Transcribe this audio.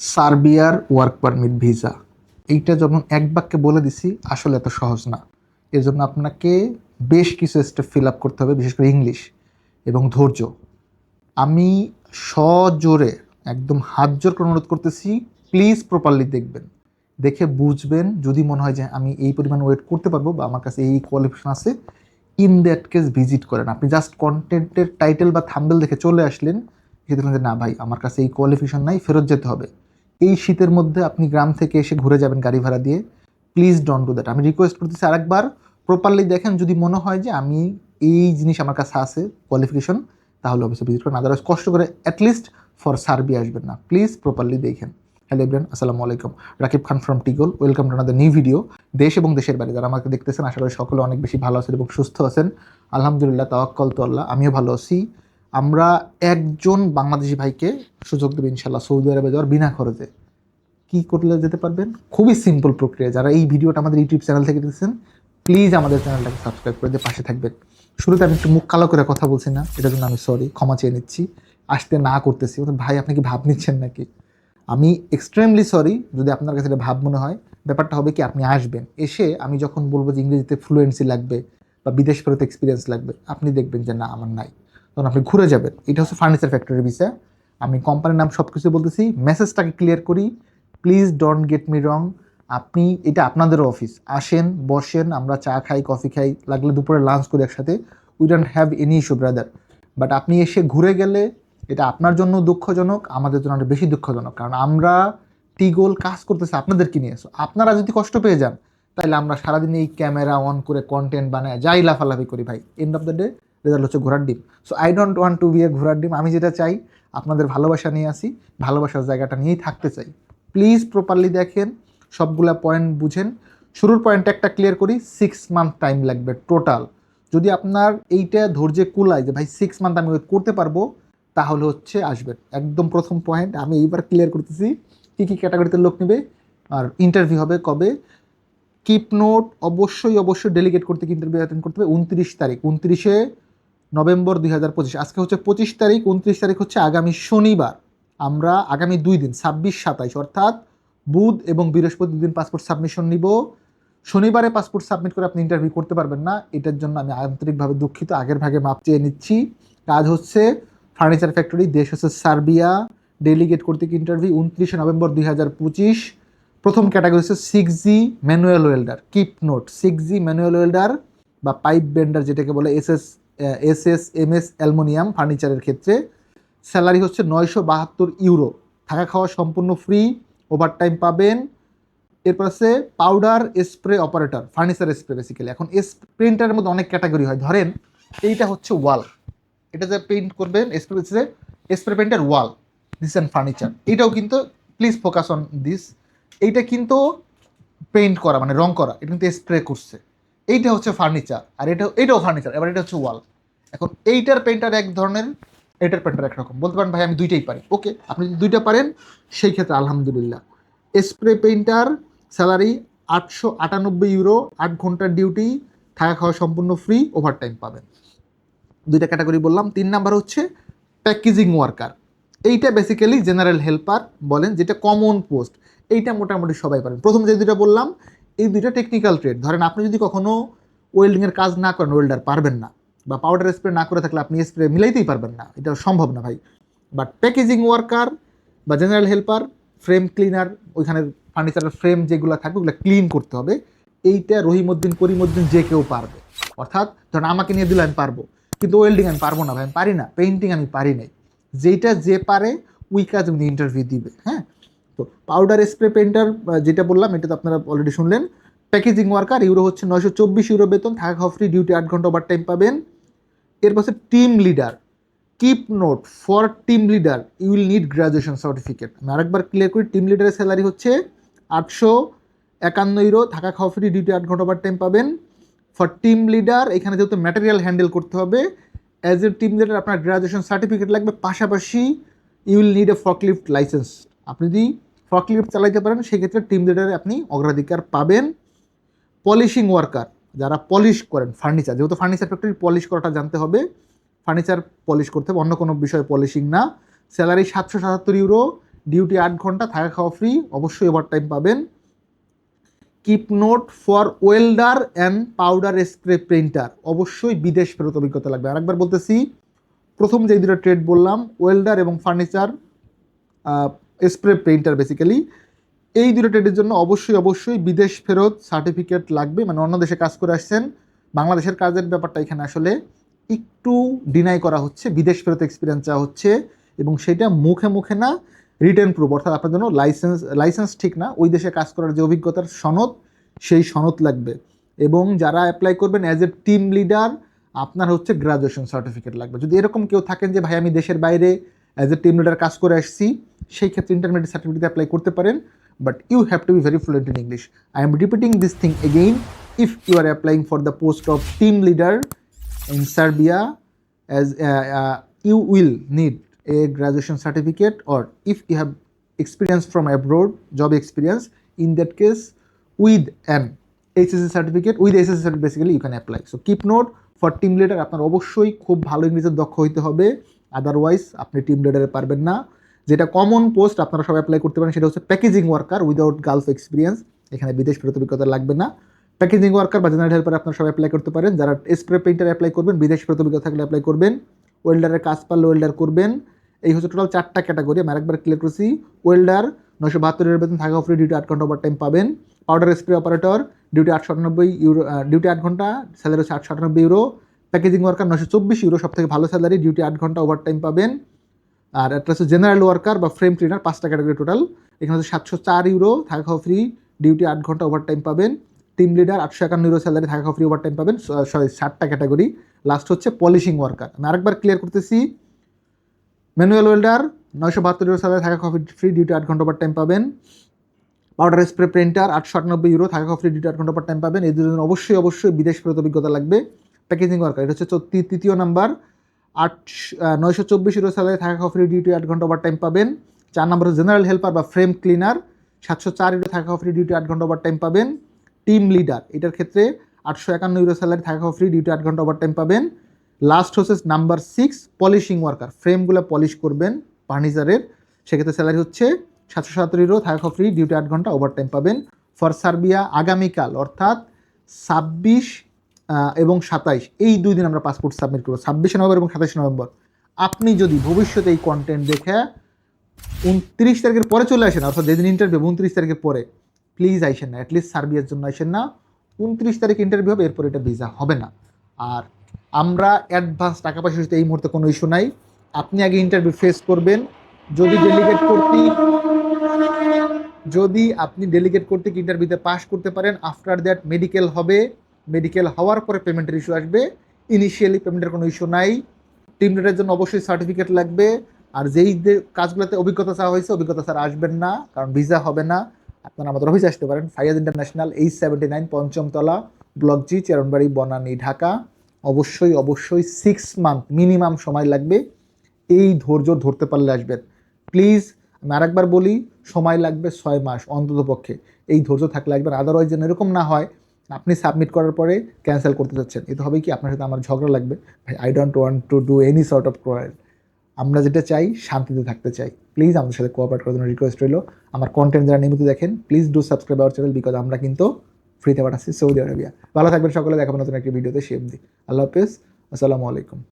সার্বিয়ার work permit visa. এইটা যখন এক বাক্যে বলে দিছি, আসলে এত সহজ না। এর জন্য আপনাকে বেশ কিছু স্টেপ ফিল আপ করতে হবে, বিশেষ করে ইংলিশ এবং ধৈর্য। আমি সজোরে, একদম হাত জোর করে অনুরোধ করতেছি প্লিজ প্রপারলি দেখবেন। দেখে বুঝবেন, যদি মনে হয় যে আমি এই পরিমাণ ওয়েট করতে পারব বা আমার কাছে এই কোয়ালিফিকেশন আছে ইন দ্যাট কেস ভিজিট করেন। আপনি জাস্ট কন্টেন্টের টাইটেল বা থাম্বেল দেখে চলে আসলেন দেখলেন যে না ভাই, আমার কাছে এই কোয়ালিফিকেশন নাই, ফেরত যেতে হবে। এই শীতের মধ্যে আপনি গ্রাম থেকে এসে ঘুরে যাবেন গাড়ি ভাড়া দিয়ে প্লিজ ডোন্ট ডু দ্যাট আমি রিকোয়েস্ট করতেছি আরেকবার প্রপারলি দেখেন, যদি মনে হয় যে আমি এই জিনিস আমার কাছে আছে কোয়ালিফিকেশন তাহলে অবশ্যই ভিজিট করেন। আদারওয়াইজ কষ্ট করে অ্যাটলিস্ট ফর সার্বি আসবেন না। প্লিজ প্রপারলি দেখেন। হ্যালো এভরিয়ান আসসালামু আলাইকুম। Rakib Khan from টিগল welcome to another new video দেশ এবং দেশের বাইরে, যারা আমাকে দেখতেছেন, আশা করি সকলে অনেক বেশি ভালো আছেন এবং সুস্থ আছেন। আলহামদুলিল্লাহ, তাওয়াক্কল তো আল্লাহ, আমিও ভালো আছি। আমরা একজন বাংলাদেশি ভাইকে সুযোগ দেবো ইনশাল্লাহ সৌদি আরবে যাওয়ার বিনা খরচে। কী করলে যেতে পারবেন? খুবই সিম্পল প্রক্রিয়া। যারা এই ভিডিওটা আমাদের ইউটিউব চ্যানেল থেকে দেখছেন প্লিজ আমাদের চ্যানেলটাকে সাবস্ক্রাইব করে দিয়ে পাশে থাকবেন। শুরুতে আমি একটু মুখ কালো করে কথা বলছি না, এটার জন্য আমি সরি ক্ষমা চেয়ে নিচ্ছি। আসতে না করতেছি। ভাই, আপনি কি ভাব নিচ্ছেন নাকি? আমি এক্সট্রিমলি সরি যদি আপনার কাছে এটা ভাব মনে হয়, ব্যাপারটা হবে কি, আপনি আসবেন। এসে আমি যখন বলব যে ইংরেজিতে ফ্লুয়েন্সি লাগবে বা বিদেশ ফেরত এক্সপিরিয়েন্স লাগবে, আপনি দেখবেন যে না, আমার নাই। তখন আপনি ঘুরে যাবেন। এটা হচ্ছে ফার্নিচার ফ্যাক্টরির বিষয়। আমি কোম্পানির নাম সব কিছু বলতেছি। মেসেজটাকে ক্লিয়ার করি। Please don't get me wrong আপনি এটা আপনাদেরও অফিস আসেন বসেন আমরা চা খাই কফি খাই লাগলে দুপুরে লাঞ্চ করি একসাথে। We don't have any issue brother but আপনি এসে ঘুরে গেলে এটা আপনার জন্য দুঃখজনক আমাদের জন্য বেশি দুঃখজনক। কারণ আমরা টিগোল কাজ করতেছি আপনাদেরকে নিয়ে। So, আপনারা যদি কষ্ট পেয়ে যান তাহলে আমরা সারাদিন এই ক্যামেরা অন করে কন্টেন্ট বানায় যাই লাফালাফি করি ভাই। End of the day result হচ্ছে ঘোরার ডিম। So I don't want to be a ঘোরার ডিম। আমি যেটা চাই, আপনাদের ভালোবাসা নিয়ে আসি, ভালোবাসার জায়গাটা নিয়েই থাকতে চাই। প্লিজ প্রপারলি দেখেন, সবগুলা পয়েন্ট বুঝেন। শুরুর পয়েন্টটা একটা ক্লিয়ার করি সিক্স মান্থ টাইম লাগবে টোটাল যদি আপনার এইটা ধৈর্যে কুলায় যে, ভাই সিক্স মান্থ আমি ওয়েট করতে পারব, তাহলে হচ্ছে আসবেন। একদম প্রথম পয়েন্ট আমি এইবার ক্লিয়ার করতেছি, কী কী ক্যাটাগরিতে লোক নেবে, আর ইন্টারভিউ হবে কবে। কিপ নোট অবশ্যই অবশ্যই ডেলিগেট করতে ইন্টারভিউ অ্যাটেন্ড করতে হবে। উনত্রিশ তারিখ, উনত্রিশে নভেম্বর দুই হাজার পঁচিশ, আজকে হচ্ছে পঁচিশ তারিখ, উনত্রিশ তারিখ হচ্ছে আগামী শনিবার। আমরা আগামী দুই দিন, ছাব্বিশ সাতাইশ, অর্থাৎ বুধ এবং বৃহস্পতি দিন পাসপোর্ট সাবমিশন নিব। শনিবারে পাসপোর্ট সাবমিট করে আপনি ইন্টারভিউ করতে পারবেন না, এটার জন্য আমি আন্তরিকভাবে দুঃখিত, আগের ভাগে মাপ চেয়ে নিচ্ছি। কাজ হচ্ছে ফার্নিচার ফ্যাক্টরি দেশ হচ্ছে সার্বিয়া ডেলিগেট করতে ইন্টারভিউ উনত্রিশে নভেম্বর দুই হাজার পঁচিশ। প্রথম ক্যাটাগরি হচ্ছে six G manual welder keep note six G manual welder বা পাইপ বেন্ডার যেটাকে বলে S S S S M S aluminium, ফার্নিচারের ক্ষেত্রে। স্যালারি হচ্ছে নয়শো বাহাত্তর ইউরো। থাকা খাওয়া সম্পূর্ণ ফ্রি, ওভারটাইম পাবেন। এরপর আছে powder spray operator, furniture spray basically এখন প্রিন্টারের মধ্যে অনেক ক্যাটাগরি হয়। ধরেন, এইটা হচ্ছে ওয়াল। এটা যে পেইন্ট করবেন, spray spray painter wall this and furniture এইটাও কিন্তু প্লিজ ফোকাস অন দিস এইটা কিন্তু পেইন্ট করা মানে রং করা। এটা কিন্তু স্প্রে করছে। এইটা হচ্ছে ফার্নিচার আর এটা, এটাও ফার্নিচার এবার এটা হচ্ছে ওয়াল এখন এইটার পেইন্টার এক ধরনের এটার পেইন্টার একরকম বলতে পারেন, ভাই, আমি দুইটাই পারি। ওকে, আপনি যদি দুইটা পারেন, সেই ক্ষেত্রে আলহামদুলিল্লাহ। স্প্রে পেইন্টার স্যালারি আটশো আটানব্বই ইউরো আট ঘণ্টার ডিউটি থাকা খাওয়া সম্পূর্ণ ফ্রি ওভারটাইম পাবেন। দুইটা ক্যাটাগরি বললাম। তিন নাম্বার হচ্ছে প্যাকেজিং ওয়ার্কার এইটা বেসিক্যালি জেনারেল হেল্পার বলেন, যেটা কমন পোস্ট এইটা মোটামুটি সবাই পারেন। প্রথম যে দুইটা বললাম এই দুইটা টেকনিক্যাল ট্রেড ধরেন আপনি যদি কখনো ওয়েল্ডিংয়ের কাজ না করেন ওয়েল্ডার পারবেন না বা পাউডার স্প্রে না করে থাকলে আপনি স্প্রে মিলাইতেই পারবেন না। এটা সম্ভব না ভাই। বাট প্যাকেজিং ওয়ার্কার বা জেনারেল হেল্পার ফ্রেম ক্লিনার ওইখানের ফার্নিচারের ফ্রেম যেগুলো থাকবে ওগুলো ক্লিন করতে হবে। এইটা রহিমউদ্দিন, করিমউদ্দিন যে কেউ পারবে। অর্থাৎ ধরেন আমাকে নিয়ে দিলে আমি পারব, কিন্তু ওয়েল্ডিং আমি পারব না ভাই, আমি পারি না। পেইন্টিং আমি পারি নাই। যেটা যে পারে, ওই কাজ উনি ইন্টারভিউ দিবে হ্যাঁ? তো পাউডার স্প্রে পেন্টার যেটা বললাম এটা তো আপনারা অলরেডি শুনলেন। প্যাকেজিং ওয়ার্কার ইউরো হচ্ছে নয়শো চব্বিশ ইউরো বেতন, থাকা খাওয়া ফ্রি ডিউটি আট ঘণ্টা ওভার টাইম পাবেন। এরপর হচ্ছে team leader keep note for team leader you will need graduation certificate আমি আরেকবার ক্লিয়ার করি টিম লিডারের স্যালারি হচ্ছে আটশো একান্ন ইউরো থাকা খাওয়া ফ্রি ডিউটি আট ঘণ্টা ওভার টাইম পাবেন। ফর টিম লিডার এখানে যেহেতু ম্যাটেরিয়াল হ্যান্ডেল করতে হবে অ্যাজ এ টিম লিডার আপনার গ্রাজুয়েশন সার্টিফিকেট লাগবে। পাশাপাশি you will need a forklift licence আপনি যদি ফকলিফট চালাইতে পারেন, সেক্ষেত্রে টিম লিডারে আপনি অগ্রাধিকার পাবেন। পলিশিং ওয়ার্কার যারা পলিশ করেন ফার্নিচার যেহেতু ফার্নিচার ফ্যাক্টরি পলিশ করাটা জানতে হবে ফার্নিচার পলিশ করতে হবে, অন্য কোনো বিষয়ে পলিশিং না। স্যালারি সাতশো সাতাত্তর ইউরো ডিউটি আট ঘণ্টা, থাকা খাওয়া ফ্রি অবশ্যই ওভার টাইম পাবেন। Keep note for welder and powder spray printer অবশ্যই বিদেশ ফেরত অভিজ্ঞতা লাগবে। আরেকবার বলতেছি, প্রথম যে দুটো ট্রেড বললাম ওয়েল্ডার এবং ফার্নিচার স্প্রে পেইন্টার বেসিক্যালি এই দুটো ট্রেডের জন্য অবশ্যই অবশ্যই বিদেশ ফেরত সার্টিফিকেট লাগবে। মানে অন্য দেশে কাজ করে আসছেন, বাংলাদেশের কাজের ব্যাপারটা এখানে আসলে একটু ডিনাই করা হচ্ছে, বিদেশ ফেরত এক্সপিরিয়েন্স চাওয়া হচ্ছে এবং সেটা মুখে মুখে না রিটার্ন প্রুফ অর্থাৎ আপনার জন্য লাইসেন্স লাইসেন্স ঠিক না, ওই দেশে কাজ করার যে অভিজ্ঞতার সনদ, সেই সনদ লাগবে। এবং যারা অ্যাপ্লাই করবেন অ্যাজ এ টিম লিডার আপনার হচ্ছে গ্রাজুয়েশন সার্টিফিকেট লাগবে। যদি এরকম কেউ থাকেন যে, ভাই, আমি দেশের বাইরে অ্যাজ এ টিম লিডার কাজ করে আসছি সেই ক্ষেত্রে ইন্টারমিডিয়েট সার্টিফিকেট অ্যাপ্লাই করতে পারেন but you have to be very fluent in English I am repeating this thing again if you are applying for the post of team leader in Serbia as you will need a graduation certificate or if you have experience from abroad job experience in that case with an HSS certificate with HSS certificate basically you can apply so keep note for team leader আপনার অবশ্যই খুব ভালো ইংলিশের দক্ষ হইতে হবে otherwise আপনি team লিডারে পারবেন না। যেটা কমন পোস্ট আপনারা সবাই অ্যাপ্লাই করতে পারেন, সেটা হচ্ছে packaging worker without Gulf experience এখানে বিদেশ ফেরত অভিজ্ঞতা লাগবে না। প্যাকেজিং ওয়ার্কার বা জেনারেল হেল্পার আপনারা সবাই অ্যাপ্লাই করতে পারেন। যারা স্প্রে পেইন্টার অ্যাপ্লাই করবেন, বিদেশ ফেরত অভিজ্ঞতা থাকলে অ্যাপ্লাই করবেন। ওয়েল্ডারের কাজ পারলে ওয়েল্ডার করবেন। এই হচ্ছে টোটাল চারটা ক্যাটাগরি আমি আরেকবার ক্লিয়ার করছি। ওয়েল্ডার নশো বাহাত্তরের বেতন থাকা ফ্রি ডিউটি আট ঘণ্টা ওভার টাইম পাবেন। পাউডার স্প্রে অপারেটর ডিউটি আটশো আটানব্বই ইউরো ডিউটি আট ঘণ্টা স্যালারি হচ্ছে আটশো আটানব্বই ইউরো প্যাকেজিং ওয়ার্কার নশো চব্বিশ ইউরো সব থেকে ভালো স্যালারি ডিউটি আট ঘণ্টা ওভার টাইম পাবেন। আর একটা হচ্ছে জেনারেল ওয়ার্কার বা ফ্রেম ক্লিনার পাঁচটা ক্যাটাগরি টোটাল এখানে হচ্ছে সাতশো চার ইউরো থাকা খাওয়া ফ্রি ডিউটি আট ঘণ্টা ওভার টাইম পাবেন। টিম লিডার আটশো একান্ন ইউরো স্যালারি থাকা খাওয়া ফ্রি ওভার টাইম পাবেন সরি ষাটটা ক্যাটাগরি লাস্ট হচ্ছে পলিশিং ওয়ার্কার আমি আরেকবার ক্লিয়ার করতেছি। ম্যানুয়াল ওয়েল্ডার নয়শো বাহাত্তর ইউরো স্যালারি থাকা খাওয়া ফ্রি ডিউটি আট ঘণ্টা ওভার টাইম পাবেন। পাউডার স্প্রে প্রিন্টার আটশো আটানব্বই ইউরো থাকা ফ্রি ডিউটি আট ঘণ্টা ওভার টাইম পাবেন। এই দুজন অবশ্যই অবশ্যই বিদেশ ফেরত অভিজ্ঞতা লাগবে। প্যাকেজিং ওয়ার্কার এটা হচ্ছে তৃতীয় নাম্বার আট নয়শো চব্বিশ ইউরো স্যালারি থাকা খাওয়া ফ্রি ডিউটি আট ঘণ্টা ওভার টাইম পাবেন। চার নম্বর জেনারেল হেল্পার বা ফ্রেম ক্লিনার সাতশো চার ইউরো থাকা খাওয়া ফ্রি ডিউটি আট ঘণ্টা ওভার টাইম পাবেন। টিম লিডার এটার ক্ষেত্রে আটশো একান্ন ইউরো স্যালারি থাকা খাওয়া ফ্রি ডিউটি আট ঘণ্টা ওভার টাইম পাবেন লাস্ট হচ্ছে নাম্বার সিক্স পলিশিং ওয়ার্কার ফ্রেমগুলো পলিশ করবেন ফার্নিচারের সেক্ষেত্রে স্যালারি হচ্ছে সাতশো সাতাত্তর ইউরো থাকা খাওয়া ফ্রি ডিউটি আট ঘণ্টা ওভার টাইম পাবেন। ফর সার্বিয়া আগামীকাল, অর্থাৎ ছাব্বিশ এবং সাতাইশ, এই দুই দিন আমরা পাসপোর্ট সাবমিট করব, ছাব্বিশে নভেম্বর এবং সাতাশে নভেম্বর। আপনি যদি ভবিষ্যতে এই কন্টেন্ট দেখে উনত্রিশ তারিখের পরে চলে আসেন, অর্থাৎ যেদিন ইন্টারভিউ উনত্রিশ তারিখের পরে প্লিজ আইসেন না অ্যাটলিস্ট সার্বিয়ার জন্য আইসেন না, উনত্রিশ তারিখ ইন্টারভিউ হবে, এরপর এটা ভিসা হবে না। আর আমরা অ্যাডভান্স টাকা পয়সা এই মুহূর্তে কোনো ইস্যু নাই। আপনি আগে ইন্টারভিউ ফেস করবেন, যদি ডেলিগেট করতে যদি আপনি ডেলিগেট করতে ইন্টারভিউতে পাস করতে পারেন আফটার দ্যাট মেডিকেল হবে মেডিকেল হওয়ার পরে পেমেন্টের ইস্যু আসবে। ইনিশিয়ালি পেমেন্টের কোনো ইস্যু নাই। টিম লিডারের জন্য অবশ্যই সার্টিফিকেট লাগবে। আর যেই যে কাজগুলোতে অভিজ্ঞতা চাওয়া হয়েছে, অভিজ্ঞতা স্যার আসবেন না, কারণ ভিসা হবে না। আপনারা আমাদের অফিসে আসতে পারেন। Faiyaz international H seventy nine পঞ্চমতলা, block G, চেরনবাড়ি, Banani, Dhaka. অবশ্যই অবশ্যই সিক্স মান্থ মিনিমাম সময় লাগবে। এই ধৈর্য ধরতে পারলে আসবেন। প্লিজ আমি আরেকবার বলি, সময় লাগবে ছয় মাস অন্তত পক্ষে এই ধৈর্য থাকলে আসবেন। আদারওয়াইজ যেন এরকম না হয় আপনি সাবমিট করার পরে ক্যান্সেল করতে চাচ্ছেন এতে হবে কি? আপনার সাথে আমার ঝগড়া লাগবে। ভাই I don't want to do any sort of quarrel আমরা যেটা চাই, শান্তিতে থাকতে চাই। প্লিজ আমাদের সাথে কোঅপারেট করার জন্য রিকোয়েস্ট রইল। আমার কন্টেন্ট যারা নিয়মিত দেখেন please do subscribe our channel because আমরা কিন্তু ফ্রিতে পাঠাচ্ছি সৌদি আরবিয়া ভালো থাকবেন সকলে। দেখাবো নতুন একটি ভিডিওতে সে দি আল্লাহ হাফিজ। আসসালামু আলাইকুম।